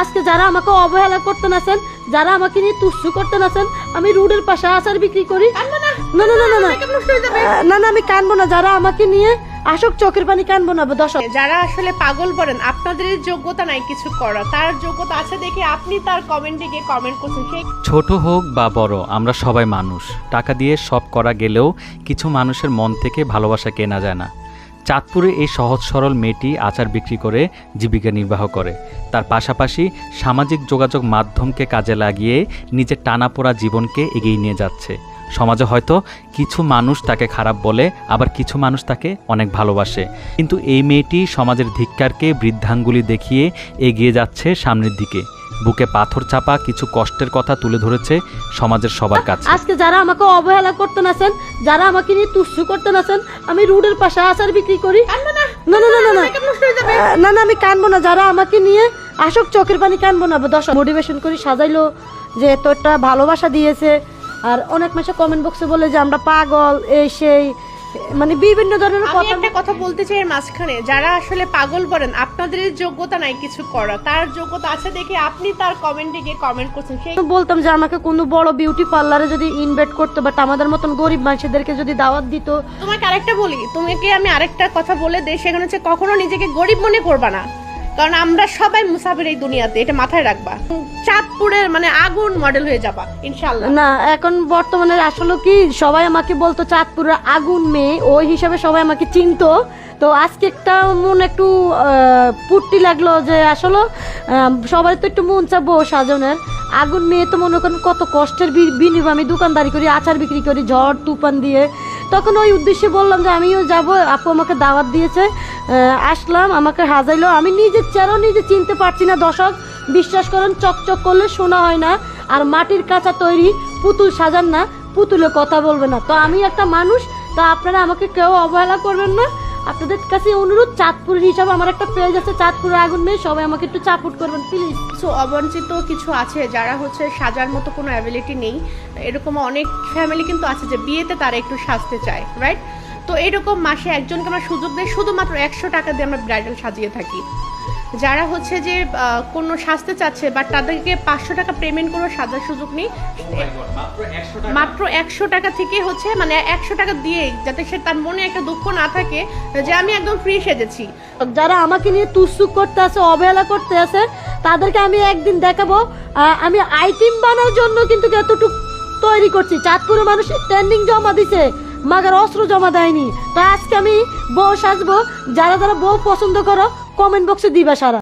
আজকে যারা আমাকে অবহেলা করতে নাছেন যারা আমাকে নিয়ে তুচ্ছু করতে নাছেন আমি রোডের পাশে আচার বিক্রি করি। না। না না না না না। না আমি কানবো না। যারা আমাকে নিয়ে আসক চোখের পানি কানবো না দর্শক। যারা আসলে পাগল বলেন আপনাদের যোগ্যতা নাই কিছু করা তার যোগ্যতা আছে দেখে আপনি তার কমেন্টে গিয়ে কমেন্ট করছেন। সেই ছোট হোক বা বড় আমরা সবাই মানুষ। টাকা দিয়ে সব করা গেলেও কিছু মানুষের মন থেকে ভালোবাসা কেনা যায় না। চাঁদপুরে এই সহজ সরল মেয়েটি আচার বিক্রি করে জীবিকা নির্বাহ করে। তার পাশাপাশি সামাজিক যোগাযোগ মাধ্যমকে কাজে লাগিয়ে নিজের টানাপোড়া জীবনকে এগিয়ে নিয়ে যাচ্ছে। সমাজে হয়তো কিছু মানুষ তাকে খারাপ বলে, আবার কিছু মানুষ তাকে অনেক ভালোবাসে। কিন্তু এই মেয়েটি সমাজের ধিক্কারকে বৃদ্ধাঙ্গুলি দেখিয়ে এগিয়ে যাচ্ছে সামনের দিকে। বুকে পাথর চাপা কিছু কষ্টের কথা তুলে ধরেছে সমাজের সবার কাছে। আজকে যারা আমাকে অবহেলা করতে নাছেন যারা আমাকে নিয়ে তুচ্ছু করতে নাছেন আমি রোডের পাশে আচার বিক্রি করি। না। না না না না না। না আমি কানবো না। যারা আমাকে নিয়ে আসক চোখের পানি কানবো না। দর্শক মোটিভেশন করি সাজাইলো যে একটা ভালোবাসা দিয়েছে। আর অনেক মাসে কমেন্ট বক্সে বলে যে আমরা পাগল এই সেই। মানে বিভিন্ন ধরনের কথা একটা কথা বলতে চাই এর মাঝখানে। যারা আসলে পাগল আপনাদের যোগ্যতা নাই কিছু করা তার যোগ্যতা আছে দেখে আপনি তার কমেন্টে গিয়ে কমেন্ট করছেন। সেই বলতাম যে আমাকে কোনো বড় বিউটি পার্লারে যদি ইনভাইট করতো বাট আমাদের মতন গরিব মানুষদেরকে যদি দাওয়াত দিত। তোমাকে আরেকটা বলি তোমাকে আমি আরেকটা কথা বলে দেই সেখানে হচ্ছে কখনো নিজেকে গরিব মনে করবা না। কারণ আমরা সবাই মুসাফির এই দুনিয়াতে, এটা মাথায় রাখবা। চাঁদপুরের মানে আগুন মডেল হয়ে যাবা ইনশাল্লাহ না, এখন বর্তমানে আসলে কি, সবাই আমাকে বলতো চাঁদপুরের আগুন মেয়ে ওই হিসাবে সবাই আমাকে চিনতো। তো আজকে একটা মন একটু ফুর্তি লাগল যে আসলে সবাই তো একটু মন চাবো সাজনের। আগুন মেয়ে তো মনে করেন কত কষ্টের বিনিময়ে আমি দোকানদারি করি, আচার বিক্রি করি, ঝড়, তুফান দিয়ে। তখন ওই উদ্দেশ্যে বললাম যে আমিও যাব, আপু আমাকে দাওয়াত দিয়েছে। আসলাম, আমাকে হাজাইলো। আমি নিজের চেয়ারও নিজে চিনতে পারছি না, দর্শক। বিশ্বাস করেন, চকচক করলে শোনা হয় না। আর মাটির কাঁচা তৈরি, পুতুল সাজান না, পুতুলে কথা বলবে না। তো আমি একটা মানুষ, তো আপনারা আমাকে কেউ অবহেলা করবেন না। আপনাদের কাছে অনুরোধ, চাঁদপুরের হিসাবে আমার একটা পেজ আছে, চাঁদপুরের আগুন মেয়ে সবাই আমাকে একটু সাপোর্ট করবেন প্লিজ কিছু অবঞ্চিত কিছু আছে যারা হচ্ছে সাজার মতো কোনো অ্যাবিলিটি নেই। এরকম অনেক ফ্যামিলি কিন্তু আছে যে বিয়েতে তারা একটু সাজতে চায় রাইট তো এরকম মাসে একজনকে আমরা সুযোগ দেয় শুধুমাত্র একশো টাকা দিয়ে আমরা ব্রাইডাল সাজিয়ে থাকি। যারা হচ্ছে যে কোনো সাজতে চাচ্ছে বাট তাদেরকে পাঁচশো টাকা পেমেন্ট করে সাজার সুযোগ নেই। মাত্র একশো টাকা থেকে হচ্ছে মানে একশো টাকা দিয়ে যাতে সে তার মনে একটা দুঃখ না থাকে যে আমি একদম ফ্রি সেজেছি। যারা আমাকে নিয়ে তুসুক করতে আছে, অবহেলা করতে আছে, তাদেরকে আমি একদিন দেখাবো। আমি আইটিম বানার জন্য কিন্তু এতটুকু তৈরি করছি। চাঁদপুরের মানুষ ট্রেন্ডিং জমা দিছে, মাগার অস্ত্র জমা দেয়নি। তো আজকে আমি বউ সাজবো। যারা যারা বউ পছন্দ করো কমেন্ট বক্সে দিবা সারা।